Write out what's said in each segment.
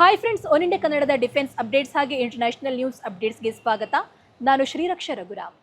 Hi friends one India ಕನ್ನಡದ defence updates ಹಾಗೆ international news ಅಪ್ಡೇಟ್ಸ್ಗೆ ಸ್ವಾಗತ. ನಾನು ಶ್ರೀರಕ್ಷ ರಘುರಾಮ್.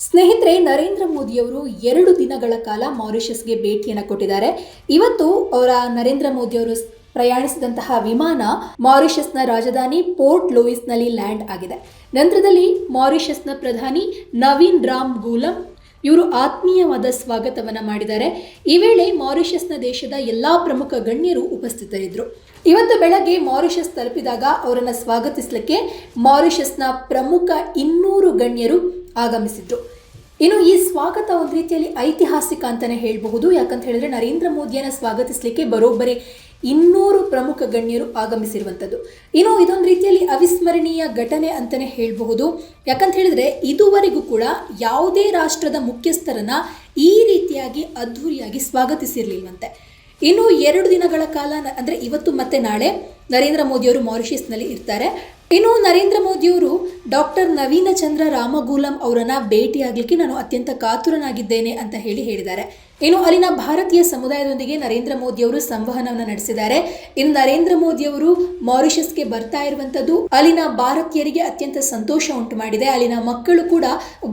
ಸ್ನೇಹಿತರೆ, ನರೇಂದ್ರ ಮೋದಿಯವರು ಎರಡು ದಿನಗಳ ಕಾಲ ಮಾರಿಷಸ್ಗೆ ಭೇಟಿಯನ್ನು ಕೊಟ್ಟಿದ್ದಾರೆ. ಇವತ್ತು ಅವರ ನರೇಂದ್ರ ಮೋದಿಯವರು ಪ್ರಯಾಣಿಸಿದಂತಹ ವಿಮಾನ ಮಾರಿಷಸ್ನ ರಾಜಧಾನಿ ಪೋರ್ಟ್ ಲೂಯಿಸ್ನಲ್ಲಿ ಲ್ಯಾಂಡ್ ಆಗಿದೆ. ನಂತರದಲ್ಲಿ ಮಾರಿಷಸ್ನ ಪ್ರಧಾನಿ ನವೀನ್ ರಾಮ್ ಗೂಲಂ ಇವರು ಆತ್ಮೀಯವಾದ ಸ್ವಾಗತವನ್ನ ಮಾಡಿದ್ದಾರೆ. ಈ ವೇಳೆ ಮಾರಿಷಸ್ನ ದೇಶದ ಎಲ್ಲಾ ಪ್ರಮುಖ ಗಣ್ಯರು ಉಪಸ್ಥಿತರಿದ್ದರು. ಇವತ್ತು ಬೆಳಗ್ಗೆ ಮಾರಿಷಸ್ ತಲುಪಿದಾಗ ಅವರನ್ನು ಸ್ವಾಗತಿಸಲಿಕ್ಕೆ ಮಾರಿಷಸ್ನ ಪ್ರಮುಖ ಇನ್ನೂರು ಗಣ್ಯರು ಆಗಮಿಸಿದ್ರು. ಇನ್ನು ಈ ಸ್ವಾಗತ ಒಂದು ರೀತಿಯಲ್ಲಿ ಐತಿಹಾಸಿಕ ಅಂತಲೇ ಹೇಳಬಹುದು. ಯಾಕಂತ ಹೇಳಿದ್ರೆ ನರೇಂದ್ರ ಮೋದಿಯನ್ನು ಸ್ವಾಗತಿಸಲಿಕ್ಕೆ ಬರೋಬ್ಬರಿ ಇನ್ನೂರು ಪ್ರಮುಖ ಗಣ್ಯರು ಆಗಮಿಸಿರುವಂಥದ್ದು. ಇನ್ನು ಇದೊಂದು ರೀತಿಯಲ್ಲಿ ಅವಿಸ್ಮರಣೀಯ ಘಟನೆ ಅಂತಾನೆ ಹೇಳಬಹುದು. ಯಾಕಂತ ಹೇಳಿದ್ರೆ ಇದುವರೆಗೂ ಕೂಡ ಯಾವುದೇ ರಾಷ್ಟ್ರದ ಮುಖ್ಯಸ್ಥರನ್ನ ಈ ರೀತಿಯಾಗಿ ಅದ್ಧೂರಿಯಾಗಿ ಸ್ವಾಗತಿಸಿರ್ಲಿಲ್ವಂತೆ. ಇನ್ನು ಎರಡು ದಿನಗಳ ಕಾಲ ಅಂದ್ರೆ ಇವತ್ತು ಮತ್ತೆ ನಾಳೆ ನರೇಂದ್ರ ಮೋದಿಯವರು ಮಾರಿಷಿಯಸ್ನಲ್ಲಿ ಇರ್ತಾರೆ. ಇನ್ನು ನರೇಂದ್ರ ಮೋದಿಯವರು ಡಾಕ್ಟರ್ ನವೀನ ಚಂದ್ರ ರಾಮಗೂಲಂ ಅವರನ್ನ ಭೇಟಿಯಾಗಲಿಕ್ಕೆ ನಾನು ಅತ್ಯಂತ ಕಾತುರನಾಗಿದ್ದೇನೆ ಅಂತ ಹೇಳಿ ಹೇಳಿದ್ದಾರೆ. ಇನ್ನು ಅಲ್ಲಿನ ಭಾರತೀಯ ಸಮುದಾಯದೊಂದಿಗೆ ನರೇಂದ್ರ ಮೋದಿಯವರು ಸಂವಹನವನ್ನು ನಡೆಸಿದ್ದಾರೆ. ಇನ್ನು ನರೇಂದ್ರ ಮೋದಿಯವರು ಮಾರಿಷಸ್ಗೆ ಬರ್ತಾ ಇರುವಂಥದ್ದು ಅಲ್ಲಿನ ಭಾರತೀಯರಿಗೆ ಅತ್ಯಂತ ಸಂತೋಷ ಉಂಟು ಮಾಡಿದೆ. ಅಲ್ಲಿನ ಮಕ್ಕಳು ಕೂಡ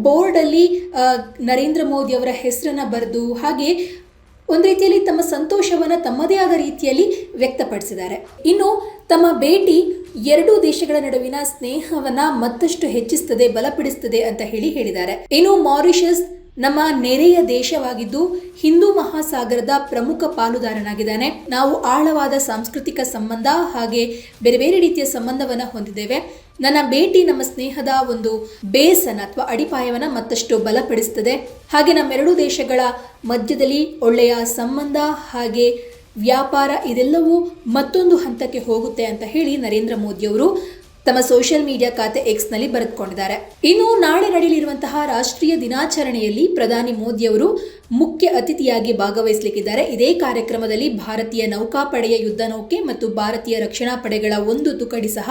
ಬೋರ್ಡ್ ಅಲ್ಲಿ ನರೇಂದ್ರ ಮೋದಿ ಅವರ ಹೆಸರನ್ನ ಬರೆದು ಹಾಗೆ ಒಂದು ರೀತಿಯಲ್ಲಿ ತಮ್ಮ ಸಂತೋಷವನ್ನು ತಮ್ಮದೇ ಆದ ರೀತಿಯಲ್ಲಿ ವ್ಯಕ್ತಪಡಿಸಿದ್ದಾರೆ. ಇನ್ನು ತಮ್ಮ ಭೇಟಿ ಎರಡೂ ದೇಶಗಳ ನಡುವಿನ ಸ್ನೇಹವನ್ನ ಮತ್ತಷ್ಟು ಹೆಚ್ಚಿಸ್ತದೆ, ಬಲಪಡಿಸ್ತದೆ ಅಂತ ಹೇಳಿ ಹೇಳಿದ್ದಾರೆ. ಇನ್ನು ಮಾರಿಷಸ್ ನಮ್ಮ ನೆರೆಯ ದೇಶವಾಗಿದ್ದು ಹಿಂದೂ ಮಹಾಸಾಗರದ ಪ್ರಮುಖ ಪಾಲುದಾರನಾಗಿದ್ದಾನೆ. ನಾವು ಆಳವಾದ ಸಾಂಸ್ಕೃತಿಕ ಸಂಬಂಧ ಹಾಗೆ ಬೇರೆ ಬೇರೆ ರೀತಿಯ ಸಂಬಂಧವನ್ನ ಹೊಂದಿದ್ದೇವೆ. ನನ್ನ ಭೇಟಿ ನಮ್ಮ ಸ್ನೇಹದ ಒಂದು ಬೇಸನ್ನು ಅಥವಾ ಅಡಿಪಾಯವನ್ನ ಮತ್ತಷ್ಟು ಬಲಪಡಿಸ್ತದೆ. ಹಾಗೆ ನಮ್ಮೆರಡೂ ದೇಶಗಳ ಮಧ್ಯದಲ್ಲಿ ಒಳ್ಳೆಯ ಸಂಬಂಧ ಹಾಗೆ ವ್ಯಾಪಾರ ಇದೆಲ್ಲವೂ ಮತ್ತೊಂದು ಹಂತಕ್ಕೆ ಹೋಗುತ್ತೆ ಅಂತ ಹೇಳಿ ನರೇಂದ್ರ ಮೋದಿಯವರು ತಮ್ಮ ಸೋಷಿಯಲ್ ಮೀಡಿಯಾ ಖಾತೆ ಎಕ್ಸ್ನಲ್ಲಿ ಬರೆದುಕೊಂಡಿದ್ದಾರೆ. ಇನ್ನು ನಾಳೆ ನಡೆಯಲಿರುವಂತಹ ರಾಷ್ಟ್ರೀಯ ದಿನಾಚರಣೆಯಲ್ಲಿ ಪ್ರಧಾನಿ ಮೋದಿಯವರು ಮುಖ್ಯ ಅತಿಥಿಯಾಗಿ ಭಾಗವಹಿಸಲಿಕ್ಕಿದ್ದಾರೆ. ಇದೇ ಕಾರ್ಯಕ್ರಮದಲ್ಲಿ ಭಾರತೀಯ ನೌಕಾಪಡೆಯ ಯುದ್ಧ ನೌಕೆ ಮತ್ತು ಭಾರತೀಯ ರಕ್ಷಣಾ ಪಡೆಗಳ ಒಂದು ತುಕಡಿ ಸಹ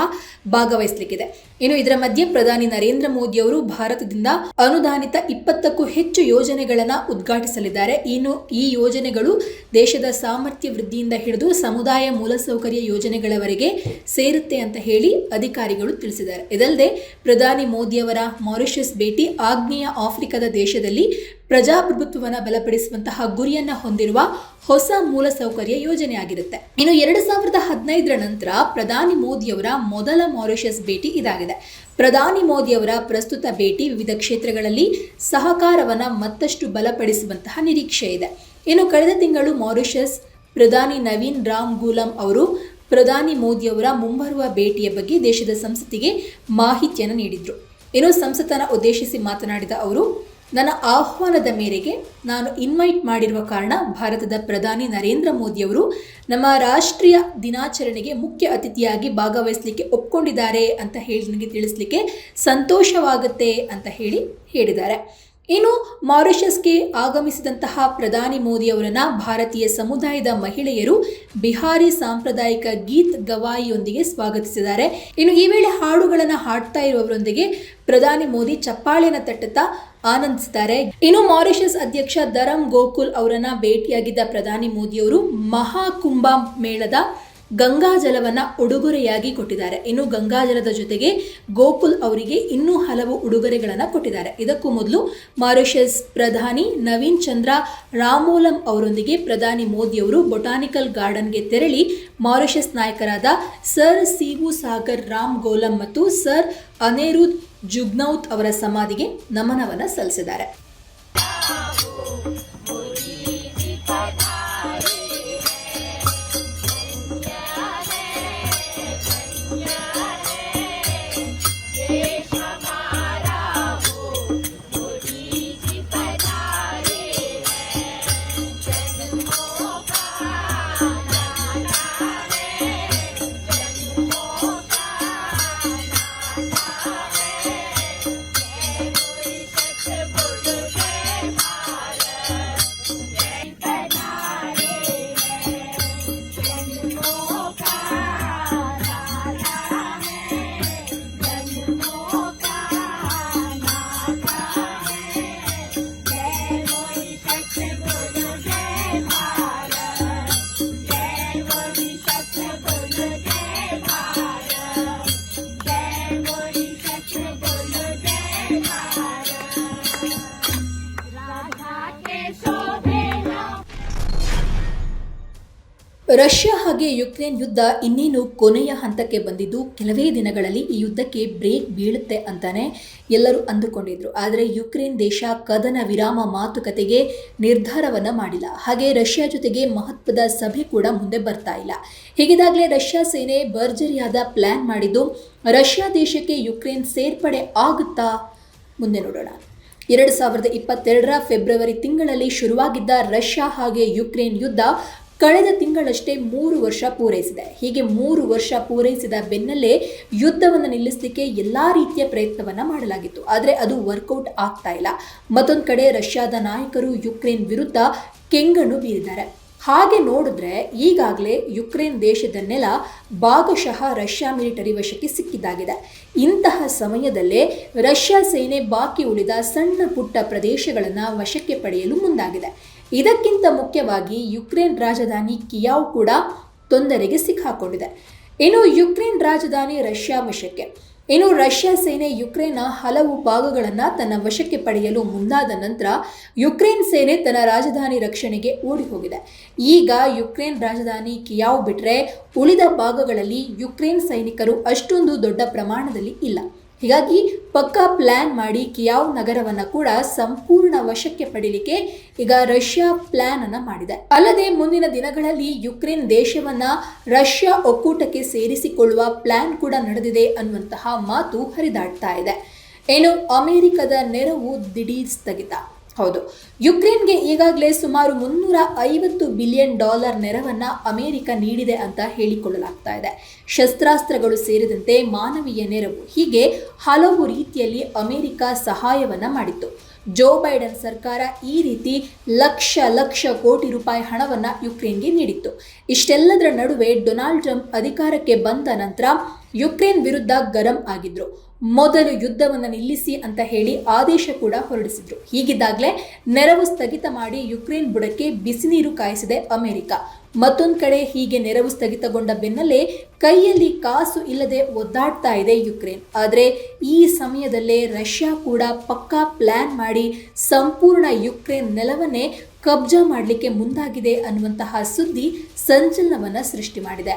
ಭಾಗವಹಿಸಲಿಕ್ಕಿದೆ. ಇನ್ನು ಇದರ ಮಧ್ಯೆ ಪ್ರಧಾನಿ ನರೇಂದ್ರ ಮೋದಿ ಅವರು ಭಾರತದಿಂದ ಅನುದಾನಿತ ಇಪ್ಪತ್ತಕ್ಕೂ ಹೆಚ್ಚು ಯೋಜನೆಗಳನ್ನು ಉದ್ಘಾಟಿಸಲಿದ್ದಾರೆ. ಇನ್ನು ಈ ಯೋಜನೆಗಳು ದೇಶದ ಸಾಮರ್ಥ್ಯ ವೃದ್ಧಿಯಿಂದ ಹಿಡಿದು ಸಮುದಾಯ ಮೂಲಸೌಕರ್ಯ ಯೋಜನೆಗಳವರೆಗೆ ಸೇರುತ್ತೆ ಅಂತ ಹೇಳಿ ಅಧಿಕಾರಿಗಳು ತಿಳಿಸಿದ್ದಾರೆ. ಇದಲ್ಲದೆ ಪ್ರಧಾನಿ ಮೋದಿಯವರ ಮಾರಿಷಸ್ ಭೇಟಿ ಆಗ್ನೇಯ ಆಫ್ರಿಕಾದ ದೇಶದಲ್ಲಿ ಪ್ರಜಾಪ್ರಭುತ್ವವನ್ನು ಬಲಪಡಿಸುವಂತಹ ಗುರಿಯನ್ನ ಹೊಂದಿರುವ ಹೊಸ ಮೂಲಸೌಕರ್ಯ ಯೋಜನೆ ಆಗಿರುತ್ತೆ ಇನ್ನು ಎರಡು ಸಾವಿರದ ಹದಿನೈದರ ನಂತರ ಪ್ರಧಾನಿ ಮೋದಿಯವರ ಮೊದಲ ಮಾರಿಷಸ್ ಭೇಟಿ ಇದಾಗಿದೆ. ಪ್ರಧಾನಿ ಮೋದಿಯವರ ಪ್ರಸ್ತುತ ಭೇಟಿ ವಿವಿಧ ಕ್ಷೇತ್ರಗಳಲ್ಲಿ ಸಹಕಾರವನ್ನ ಮತ್ತಷ್ಟು ಬಲಪಡಿಸುವಂತಹ ನಿರೀಕ್ಷೆ ಇದೆ. ಇನ್ನು ಕಳೆದ ತಿಂಗಳು ಮಾರಿಷಸ್ ಪ್ರಧಾನಿ ನವೀನ್ ರಾಮ್ ಗೂಲಂ ಅವರು ಪ್ರಧಾನಿ ಮೋದಿಯವರ ಮುಂಬರುವ ಭೇಟಿಯ ಬಗ್ಗೆ ದೇಶದ ಸಂಸತ್ತಿಗೆ ಮಾಹಿತಿಯನ್ನು ನೀಡಿದ್ರು. ಇನ್ನು ಸಂಸತ್ತನ್ನು ಉದ್ದೇಶಿಸಿ ಮಾತನಾಡಿದ ಅವರು ನನ್ನ ಆಹ್ವಾನದ ಮೇರೆಗೆ ನಾನು ಇನ್ವೈಟ್ ಮಾಡಿರುವ ಕಾರಣ ಭಾರತದ ಪ್ರಧಾನಿ ನರೇಂದ್ರ ಮೋದಿಯವರು ನಮ್ಮ ರಾಷ್ಟ್ರೀಯ ದಿನಾಚರಣೆಗೆ ಮುಖ್ಯ ಅತಿಥಿಯಾಗಿ ಭಾಗವಹಿಸಲಿಕ್ಕೆ ಒಪ್ಕೊಂಡಿದ್ದಾರೆ ಅಂತ ಹೇಳಿ ನನಗೆ ತಿಳಿಸ್ಲಿಕ್ಕೆ ಸಂತೋಷವಾಗುತ್ತೆ ಅಂತ ಹೇಳಿ ಹೇಳಿದ್ದಾರೆ. ಇನ್ನು ಮಾರಿಷಸ್ಗೆ ಆಗಮಿಸಿದಂತಹ ಪ್ರಧಾನಿ ಮೋದಿ ಅವರನ್ನ ಭಾರತೀಯ ಸಮುದಾಯದ ಮಹಿಳೆಯರು ಬಿಹಾರಿ ಸಾಂಪ್ರದಾಯಿಕ ಗೀತ್ ಗವಾಯಿಯೊಂದಿಗೆ ಸ್ವಾಗತಿಸಿದ್ದಾರೆ. ಇನ್ನು ಈ ವೇಳೆ ಹಾಡುಗಳನ್ನು ಹಾಡ್ತಾ ಇರುವವರೊಂದಿಗೆ ಪ್ರಧಾನಿ ಮೋದಿ ಚಪ್ಪಾಳೆನ ತಟ್ಟುತ್ತಾ ಆನಂದಿಸಿದ್ದಾರೆ. ಇನ್ನು ಮಾರಿಷಸ್ ಅಧ್ಯಕ್ಷ ದರಂ ಗೋಕುಲ್ ಅವರನ್ನ ಭೇಟಿಯಾಗಿದ್ದ ಪ್ರಧಾನಿ ಮೋದಿಯವರು ಮಹಾಕುಂಭ ಮೇಳದ ಗಂಗಾಜಲವನ್ನ ಉಡುಗೊರೆಯಾಗಿ ಕೊಟ್ಟಿದ್ದಾರೆ. ಇನ್ನು ಗಂಗಾಜಲದ ಜೊತೆಗೆ ಗೋಕುಲ್ ಅವರಿಗೆ ಇನ್ನೂ ಹಲವು ಉಡುಗೊರೆಗಳನ್ನು ಕೊಟ್ಟಿದ್ದಾರೆ. ಇದಕ್ಕೂ ಮೊದಲು ಮಾರಿಷಸ್ ಪ್ರಧಾನಿ ನವೀನ್ ಚಂದ್ರ ರಾಮೋಲಂ ಅವರೊಂದಿಗೆ ಪ್ರಧಾನಿ ಮೋದಿಯವರು ಬೊಟಾನಿಕಲ್ ಗಾರ್ಡನ್ಗೆ ತೆರಳಿ ಮಾರಿಷಸ್ ನಾಯಕರಾದ Sir Seewoosagur Ramgoolam ಮತ್ತು ಸರ್ ಅನೇರುದ್ ಜುಗ್ನೌತ್ ಅವರ ಸಮಾಧಿಗೆ ನಮನವನ್ನು ಸಲ್ಲಿಸಿದ್ದಾರೆ. ರಷ್ಯಾ ಹಾಗೆ ಯುಕ್ರೇನ್ ಯುದ್ಧ ಇನ್ನೇನು ಕೊನೆಯ ಹಂತಕ್ಕೆ ಬಂದಿದ್ದು ಕೆಲವೇ ದಿನಗಳಲ್ಲಿ ಈ ಯುದ್ಧಕ್ಕೆ ಬ್ರೇಕ್ ಬೀಳುತ್ತೆ ಅಂತಾನೆ ಎಲ್ಲರೂ ಅಂದುಕೊಂಡಿದ್ರು. ಆದರೆ ಯುಕ್ರೇನ್ ದೇಶ ಕದನ ವಿರಾಮ ಮಾತುಕತೆಗೆ ನಿರ್ಧಾರವನ್ನು ಮಾಡಿಲ್ಲ. ಹಾಗೆ ರಷ್ಯಾ ಜೊತೆಗೆ ಮಹತ್ವದ ಸಭೆ ಕೂಡ ಮುಂದೆ ಬರ್ತಾ ಇಲ್ಲ. ಹೀಗಿದಾಗಲೇ ರಷ್ಯಾ ಸೇನೆ ಭರ್ಜರಿಯಾದ ಪ್ಲಾನ್ ಮಾಡಿದ್ದು ರಷ್ಯಾ ದೇಶಕ್ಕೆ ಯುಕ್ರೇನ್ ಸೇರ್ಪಡೆ ಆಗುತ್ತಾ ಮುಂದೆ ನೋಡೋಣ. ಎರಡು ಸಾವಿರದ ಇಪ್ಪತ್ತೆರಡರ ಫೆಬ್ರವರಿ ತಿಂಗಳಲ್ಲಿ ಶುರುವಾಗಿದ್ದ ರಷ್ಯಾ ಹಾಗೆ ಯುಕ್ರೇನ್ ಯುದ್ಧ ಕಳೆದ ತಿಂಗಳಷ್ಟೇ ಮೂರು ವರ್ಷ ಪೂರೈಸಿದೆ. ಹೀಗೆ ಮೂರು ವರ್ಷ ಪೂರೈಸಿದ ಬೆನ್ನಲ್ಲೇ ಯುದ್ಧವನ್ನು ನಿಲ್ಲಿಸಲಿಕ್ಕೆ ಎಲ್ಲ ರೀತಿಯ ಪ್ರಯತ್ನವನ್ನ ಮಾಡಲಾಗಿತ್ತು. ಆದರೆ ಅದು ವರ್ಕೌಟ್ ಆಗ್ತಾ ಇಲ್ಲ. ಮತ್ತೊಂದು ಕಡೆ ರಷ್ಯಾದ ನಾಯಕರು ಯುಕ್ರೇನ್ ವಿರುದ್ಧ ಕೆಂಗಣ್ಣು ಬೀರಿದ್ದಾರೆ. ಹಾಗೆ ನೋಡಿದ್ರೆ ಈಗಾಗಲೇ ಯುಕ್ರೇನ್ ದೇಶದ ನೆಲ ಭಾಗಶಃ ರಷ್ಯಾ ಮಿಲಿಟರಿ ವಶಕ್ಕೆ ಸಿಕ್ಕಿದ್ದಾಗಿದೆ. ಇಂತಹ ಸಮಯದಲ್ಲೇ ರಷ್ಯಾ ಸೇನೆ ಬಾಕಿ ಉಳಿದ ಸಣ್ಣ ಪುಟ್ಟ ಪ್ರದೇಶಗಳನ್ನು ವಶಕ್ಕೆ ಪಡೆಯಲು ಮುಂದಾಗಿದೆ. ಇದಕ್ಕಿಂತ ಮುಖ್ಯವಾಗಿ ಯುಕ್ರೇನ್ ರಾಜಧಾನಿ ಕಿಯಾವ್ ಕೂಡ ತೊಂದರೆಗೆ ಸಿಕ್ಕಾಕೊಂಡಿದೆ. ಇನ್ನು ಯುಕ್ರೇನ್ ರಾಜಧಾನಿ ರಷ್ಯಾ ವಶಕ್ಕೆ. ಇನ್ನು ರಷ್ಯಾ ಸೇನೆ ಯುಕ್ರೇನ್ನ ಹಲವು ಭಾಗಗಳನ್ನು ತನ್ನ ವಶಕ್ಕೆ ಪಡೆಯಲು ಮುಂದಾದ ನಂತರ ಯುಕ್ರೇನ್ ಸೇನೆ ತನ್ನ ರಾಜಧಾನಿ ರಕ್ಷಣೆಗೆ ಓಡಿ ಹೋಗಿದೆ ಈಗ ಯುಕ್ರೇನ್ ರಾಜಧಾನಿ ಕಿಯಾವ್ ಬಿಟ್ಟರೆ ಉಳಿದ ಭಾಗಗಳಲ್ಲಿ ಯುಕ್ರೇನ್ ಸೈನಿಕರು ಅಷ್ಟೊಂದು ದೊಡ್ಡ ಪ್ರಮಾಣದಲ್ಲಿ ಇಲ್ಲ. ಹೀಗಾಗಿ ಪಕ್ಕಾ ಪ್ಲಾನ್ ಮಾಡಿ ಕಿಯಾವ್ ನಗರವನ್ನ ಕೂಡ ಸಂಪೂರ್ಣ ವಶಕ್ಕೆ ಪಡೀಲಿಕ್ಕೆ ಈಗ ರಷ್ಯಾ ಪ್ಲಾನ್ ಅನ್ನ ಮಾಡಿದೆ. ಅಲ್ಲದೆ ಮುಂದಿನ ದಿನಗಳಲ್ಲಿ ಯುಕ್ರೇನ್ ದೇಶವನ್ನ ರಷ್ಯಾ ಒಕ್ಕೂಟಕ್ಕೆ ಸೇರಿಸಿಕೊಳ್ಳುವ ಪ್ಲಾನ್ ಕೂಡ ನಡೆದಿದೆ ಅನ್ನುವಂತಹ ಮಾತು ಹರಿದಾಡ್ತಾ ಇದೆ. ಏನು ಅಮೆರಿಕದ ನೆರವು ದಿಢೀರ್ ಸ್ಥಗಿತ. ಹೌದು. ಯುಕ್ರೇನ್ಗೆ ಈಗಾಗಲೇ ಸುಮಾರು ಮುನ್ನೂರ ಐವತ್ತು ಬಿಲಿಯನ್ ಡಾಲರ್ ನೆರವನ್ನ ಅಮೆರಿಕ ನೀಡಿದೆ ಅಂತ ಹೇಳಿಕೊಳ್ಳಲಾಗ್ತಾ ಇದೆ. ಶಸ್ತ್ರಾಸ್ತ್ರಗಳು ಸೇರಿದಂತೆ ಮಾನವೀಯ ನೆರವು, ಹೀಗೆ ಹಲವು ರೀತಿಯಲ್ಲಿ ಅಮೆರಿಕ ಸಹಾಯವನ್ನ ಮಾಡಿತ್ತು. ಜೋ ಬೈಡನ್ ಸರ್ಕಾರ ಈ ರೀತಿ ಲಕ್ಷ ಲಕ್ಷ ಕೋಟಿ ರೂಪಾಯಿ ಹಣವನ್ನ ಯುಕ್ರೇನ್ಗೆ ನೀಡಿತ್ತು. ಇಷ್ಟೆಲ್ಲದರ ನಡುವೆ ಡೊನಾಲ್ಡ್ ಟ್ರಂಪ್ ಅಧಿಕಾರಕ್ಕೆ ಬಂದ ನಂತರ ಯುಕ್ರೇನ್ ವಿರುದ್ಧ ಗರಂ ಆಗಿದ್ರು. ಮೊದಲು ಯುದ್ಧವನ್ನು ನಿಲ್ಲಿಸಿ ಅಂತ ಹೇಳಿ ಆದೇಶ ಕೂಡ ಹೊರಡಿಸಿದ್ರು. ಹೀಗಿದ್ದಾಗಲೇ ನೆರವು ಸ್ಥಗಿತ ಮಾಡಿ ಯುಕ್ರೇನ್ ಬುಡಕ್ಕೆ ಬಿಸಿ ನೀರು ಕಾಯಿಸಿದೆ ಅಮೆರಿಕ. ಮತ್ತೊಂದು ಕಡೆ ಹೀಗೆ ನೆರವು ಸ್ಥಗಿತಗೊಂಡ ಬೆನ್ನಲ್ಲೇ ಕೈಯಲ್ಲಿ ಕಾಸು ಇಲ್ಲದೆ ಒದ್ದಾಡ್ತಾ ಇದೆ ಯುಕ್ರೇನ್. ಆದರೆ ಈ ಸಮಯದಲ್ಲೇ ರಷ್ಯಾ ಕೂಡ ಪಕ್ಕಾ ಪ್ಲಾನ್ ಮಾಡಿ ಸಂಪೂರ್ಣ ಯುಕ್ರೇನ್ ನೆಲವನ್ನೇ ಕಬ್ಜಾ ಮಾಡಲಿಕ್ಕೆ ಮುಂದಾಗಿದೆ ಅನ್ನುವಂತಹ ಸುದ್ದಿ ಸಂಚಲನವನ್ನು ಸೃಷ್ಟಿ ಮಾಡಿದೆ.